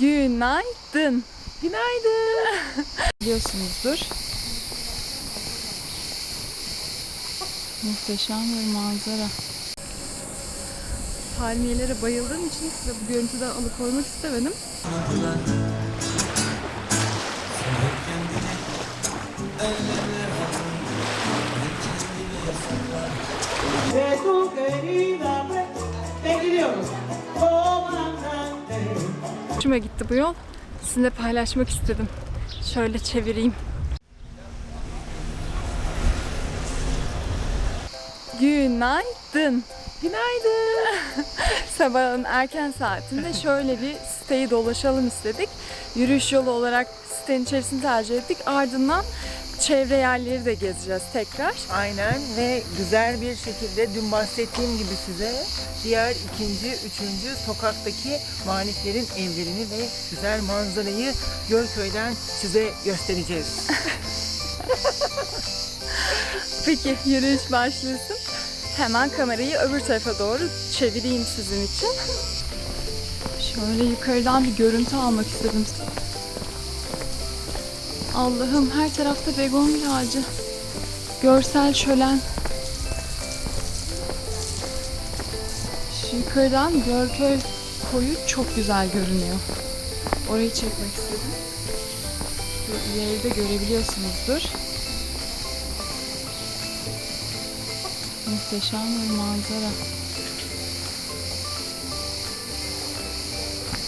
Günaydın. Günaydın. Biliyorsunuzdur. Muhteşem bir manzara. Palmiyelere bayıldığım için size bu görüntüden alıkoymak istemedim. de tu querida. Te. Hoşuma gitti bu yol. Sizinle paylaşmak istedim. Şöyle çevireyim. Günaydın. Günaydın. Sabahın erken saatinde şöyle bir siteyi dolaşalım istedik. Yürüyüş yolu olarak sitenin içerisini tercih ettik. Ardından çevre yerleri de gezeceğiz tekrar. Aynen ve güzel bir şekilde dün bahsettiğim gibi size diğer ikinci, üçüncü sokaktaki maliklerin evlerini ve güzel manzarayı Gölköy'den size göstereceğiz. Peki yürüyüş başlasın. Hemen kamerayı öbür tarafa doğru çevireyim sizin için. Şöyle yukarıdan bir görüntü almak istedim. Allah'ım her tarafta begonvil ağacı. Görsel şölen. Şu yukarıdan Gölköy koyu çok güzel görünüyor. Orayı çekmek istedim. Şu ileride görebiliyorsunuzdur. Muhteşem bir manzara.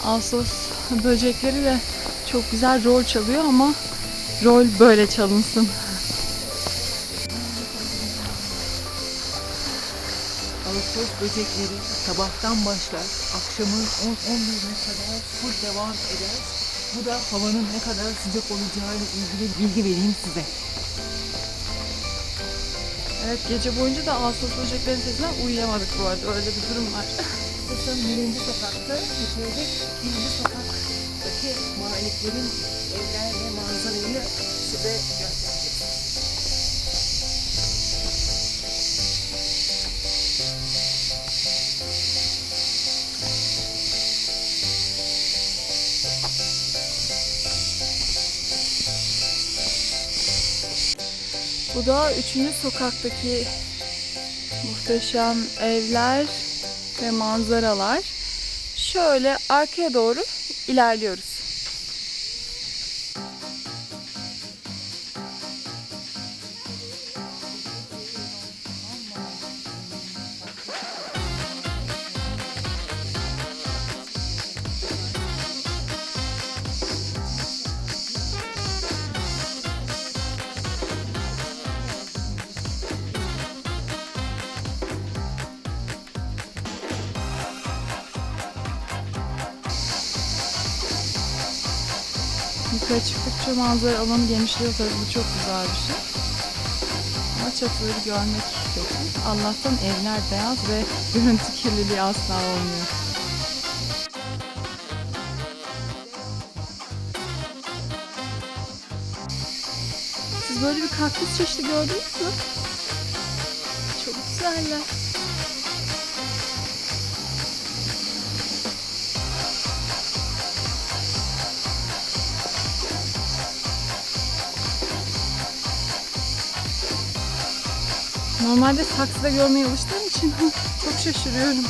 Ağustos böcekleri de çok güzel rol çalıyor ama rol böyle çalınsın. Ağustos böcekleri sabahtan başlar, akşamın 10-11'ine kadar full devam eder. Bu da havanın ne kadar sıcak olacağıyla ilgili bilgi vereyim size. Evet gece boyunca da Ağustos böceklerin sesinden uyuyamadık bu arada öyle bir durum var. Kısım birinci sokakta. İkinci sokaktaki mahalliklerin evler size göstereceğiz. Bu da üçüncü sokaktaki muhteşem evler ve manzaralar. Şöyle arkaya doğru ilerliyoruz. Çıktıkça manzara alanı genişliyor tabii bu çok güzel bir şey. Ama çatıları görmek kötü. Allah'tan evler beyaz ve görüntü kirliliği asla olmuyor. Siz böyle bir kaktüs çeşidi gördünüz mü? Çok güzeller. Normalde saksıda görmeye alıştığım için çok şaşırıyorum.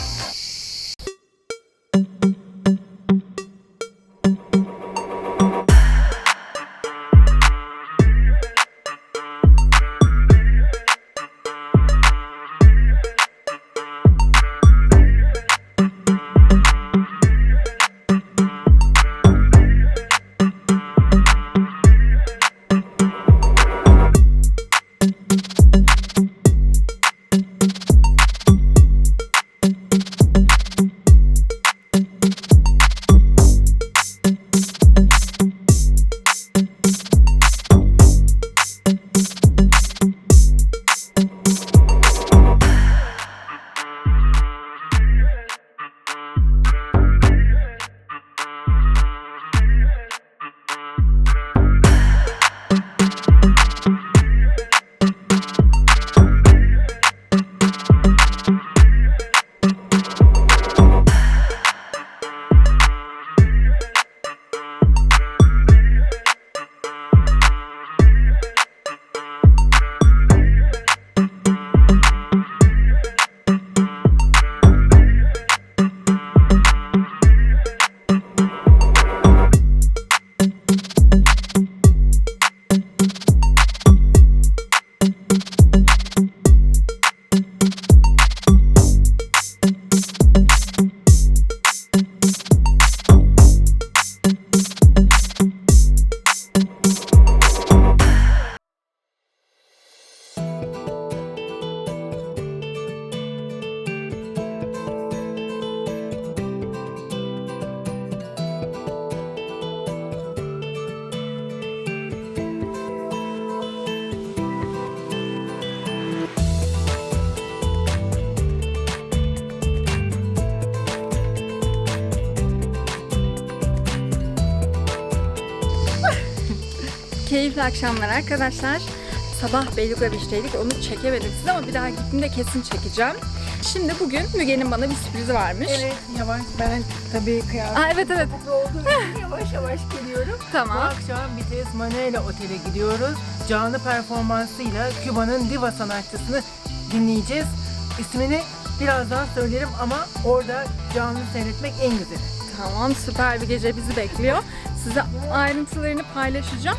Keyifli akşamlar arkadaşlar. Sabah Beluga Beach'teydik. Onu çekemedim size ama bir daha gittiğimde kesin çekeceğim. Şimdi bugün Müge'nin bana bir sürprizi varmış. Evet yavaş ben tabii kıyafet Aa, evet evet. olduğu için yavaş yavaş geliyorum. Bu Tamam. akşam Vites Manuela Otel'e gidiyoruz. Canlı performansıyla Küba'nın diva sanatçısını dinleyeceğiz. İsmini birazdan söylerim ama orada canlı seyretmek en güzeli. Tamam süper bir gece bizi bekliyor. Size ayrıntılarını paylaşacağım.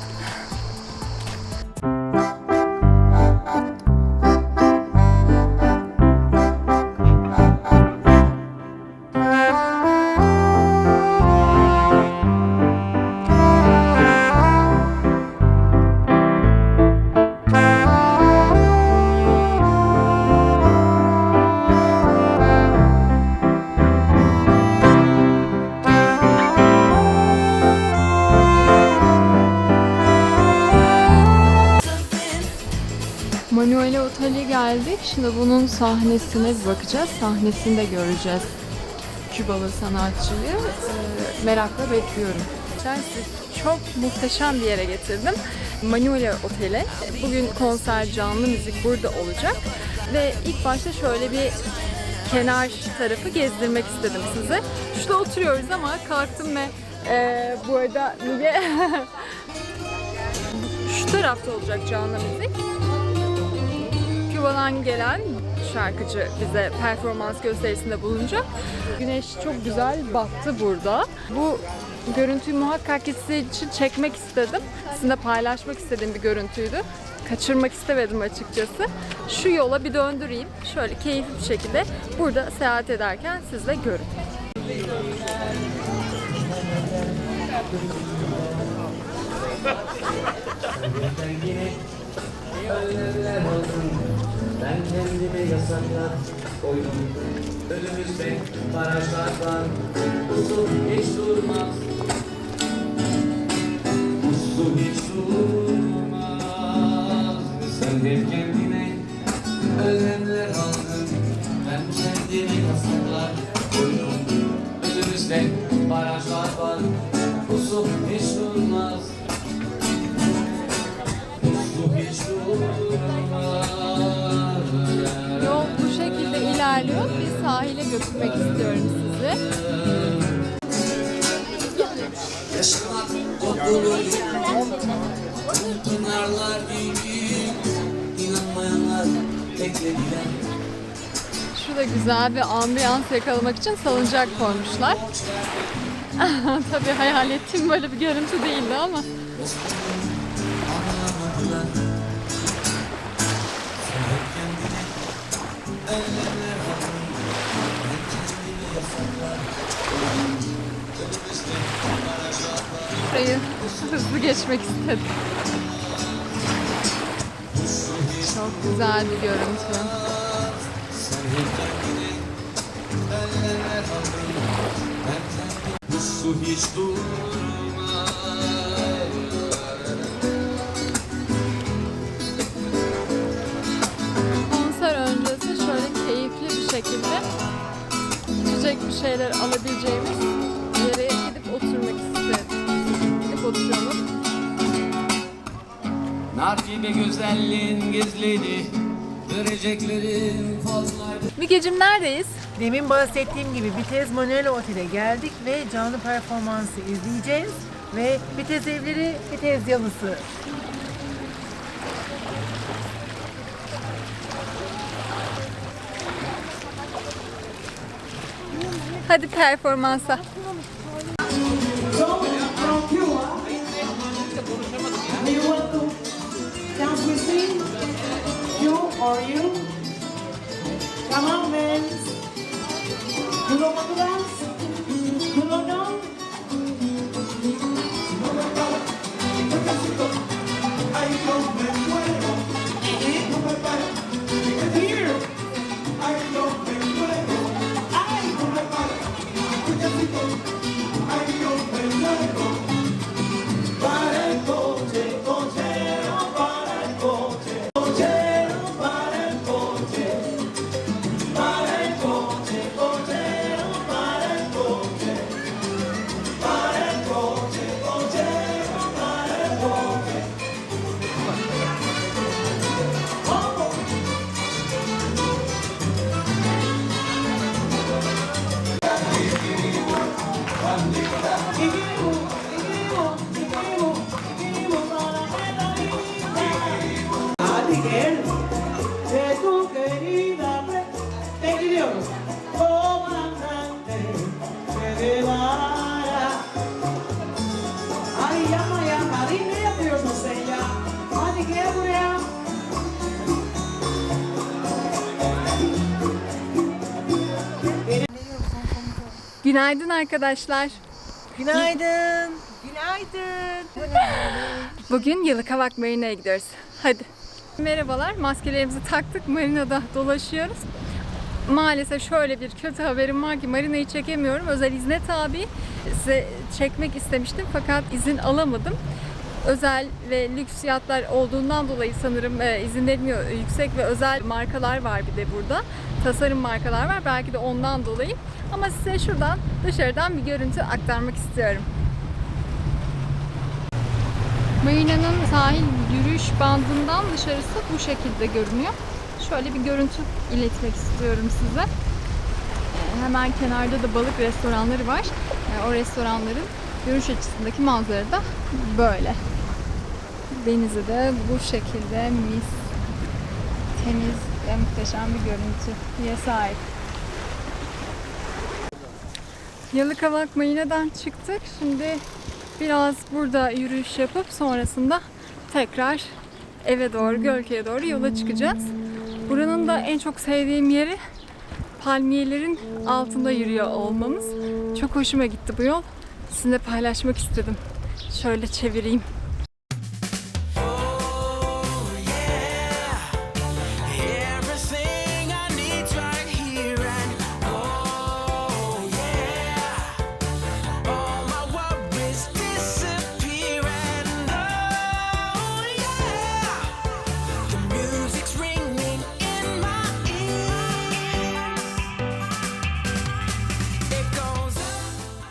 Bunun sahnesine bir bakacağız. Sahnesini de göreceğiz. Kübalı sanatçıyı. Ee, merakla bekliyorum. Ben çok muhteşem bir yere getirdim. Manuela Otel'e. Bugün konser, canlı müzik burada olacak. Ve ilk başta şöyle bir kenar tarafı gezdirmek istedim size. Şurada oturuyoruz ama kalktım ve eee bu arada Müge şu tarafta olacak canlı müzik. Küba'dan gelen şarkıcı bize performans gösterisinde bulunacak. Güneş çok güzel battı burada. Bu görüntüyü muhakkak ki sizin için çekmek istedim. Sizinle paylaşmak istediğim bir görüntüydü. Kaçırmak istemedim açıkçası. Şu yola bir döndüreyim. Şöyle keyifli bir şekilde burada seyahat ederken sizle görün. Ben kendime yasaklar koydum. Önümüzde barajlar var. Su hiç durmaz. Su hiç durmaz. Sen hep kendine önlemler aldın. Ben kendime yasaklar koydum. Önümüzde barajlar var. Su hiç durmaz götürmek istiyorum sizi. Yaşamak topluluğu Pınarlar gibi inanmayanlar beklediler Şurada güzel bir ambiyans yakalamak için salıncak koymuşlar. Tabii hayal ettiğim böyle bir görüntü değildi ama. Anlamadılar Şurayı hızlı geçmek istedim. Çok güzel bir görüntü. Konser öncesi şöyle keyifli bir şekilde içecek bir şeyler alabileceğimiz yere gidip oturmak istedim. Nar gibi güzelliğin gizliydi Göreceklerin fazlaydı Mügeciğim neredeyiz? Demin bahsettiğim gibi Vites Manuela Otel'e geldik ve canlı performansı izleyeceğiz. Ve Vites evleri, Vites yalısı. Hadi performansa. Günaydın arkadaşlar. Günaydın. Günaydın. Bugün Yalıkavak Marina'ya gidiyoruz. Hadi. Merhabalar. Maskelerimizi taktık. Marina'da dolaşıyoruz. Maalesef şöyle bir kötü haberim var ki marinayı çekemiyorum. Özel izne tabi. Size çekmek istemiştim fakat izin alamadım. Özel ve lüks yatlar olduğundan dolayı sanırım e, izinlerin yo- yüksek ve özel markalar var bir de burada. Tasarım markalar var. Belki de ondan dolayı. Ama size şuradan dışarıdan bir görüntü aktarmak istiyorum. Marina'nın sahil yürüyüş bandından dışarısı bu şekilde görünüyor. Şöyle bir görüntü iletmek istiyorum size. Ee, Hemen kenarda da balık restoranları var. Ee, O restoranların görüş açısındaki manzara da böyle. Denizi de bu şekilde mis, temiz ve muhteşem bir görüntüye sahip. Yalıkavak Marina'dan çıktık. Şimdi biraz burada yürüyüş yapıp sonrasında tekrar eve doğru, Gölke'ye doğru yola çıkacağız. Buranın da en çok sevdiğim yeri palmiyelerin altında yürüyor olmamız. Çok hoşuma gitti bu yol. Sizinle paylaşmak istedim. Şöyle çevireyim.